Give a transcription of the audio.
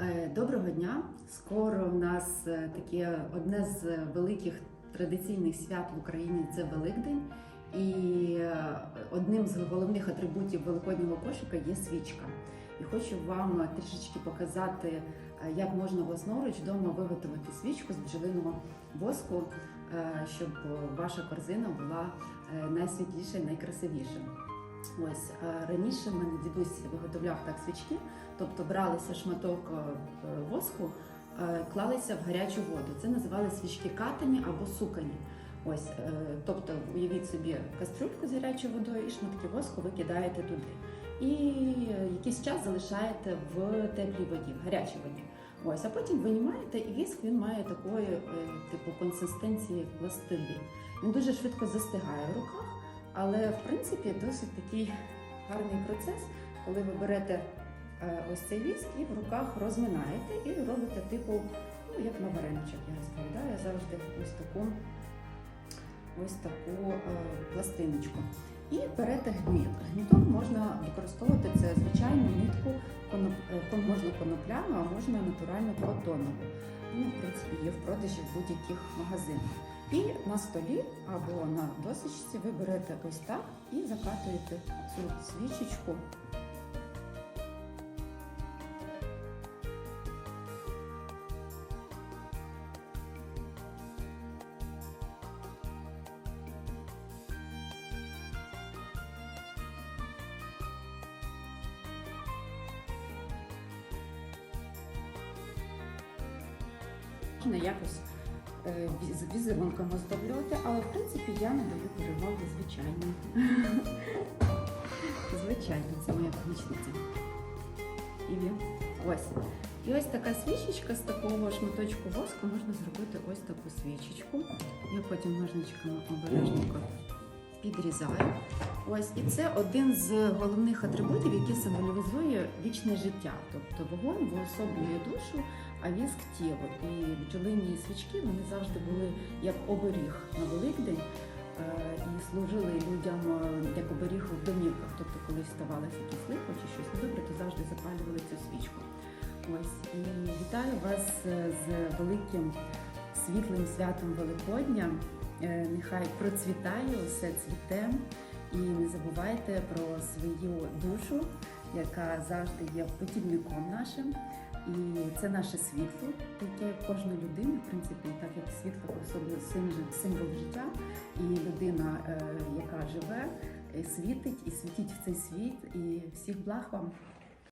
Е, Доброго дня! Скоро в нас е, таке одне з великих традиційних свят в Україні це Великдень. І е, одним з головних атрибутів великоднього кошика є свічка. І хочу вам трішечки показати, як можна власноруч вдома виготовити свічку з бджолиного воску, щоб ваша корзина була найсвітліша і найкрасивіша. Ось е, раніше мене дідусь виготовляв так свічки, тобто бралися шматок е, воску, е, клалися в гарячу воду. Це називали свічки катані або сукані. Ось, тобто, уявіть собі кастрюльку з гарячою водою і шматки воску ви кидаєте туди. І якийсь час залишаєте в теплій воді, в гарячій воді. Ось, а потім винімаєте, і віск він має такої типу консистенції як пластилін. Він дуже швидко застигає в руках. Але в принципі досить такий гарний процес, коли ви берете е, ось цей віск і в руках розминаєте і робите типу, ну як на вареничок, я розповідаю завжди ось таку ось таку е, пластиночку. І берете гніт. Гнітом можна використовувати це звичайну нитку, е, можна конопляну, а можна натуральну котонову. Ну, в принципі, є в продажі в будь-яких магазинах. І на столі або на досочці ви берете ось так і закатуєте цю свічечку. Можна якось е, віз- візерунком оздоблювати, але в принципі я не даю переваги звичайно. Звичайно, це моя помічниця. І він. Ось. І ось така свічечка з такого шматочку воску можна зробити ось таку свічечку. Я потім ножничками обережненько підрізаю. Ось, і це один з головних атрибутів, який символізує вічне життя. Тобто вогонь уособлює душу, а віск тіло. І бджолині свічки вони завжди були як оберіг на Великдень е, і служили людям е, як оберіг в домівках. Тобто, коли ставалося якісь лихо чи щось недобре, то завжди запалювали цю свічку. Ось і вітаю вас е, з великим світлим святом Великодня. Нехай процвітає, усе цвіте. І не забувайте про свою душу, яка завжди є путівником нашим. І це наше світло, яке кожна людина, в принципі, так як світло особливо символ, життя, і людина, е, яка живе, світить і світить в цей світ. І всіх благ вам.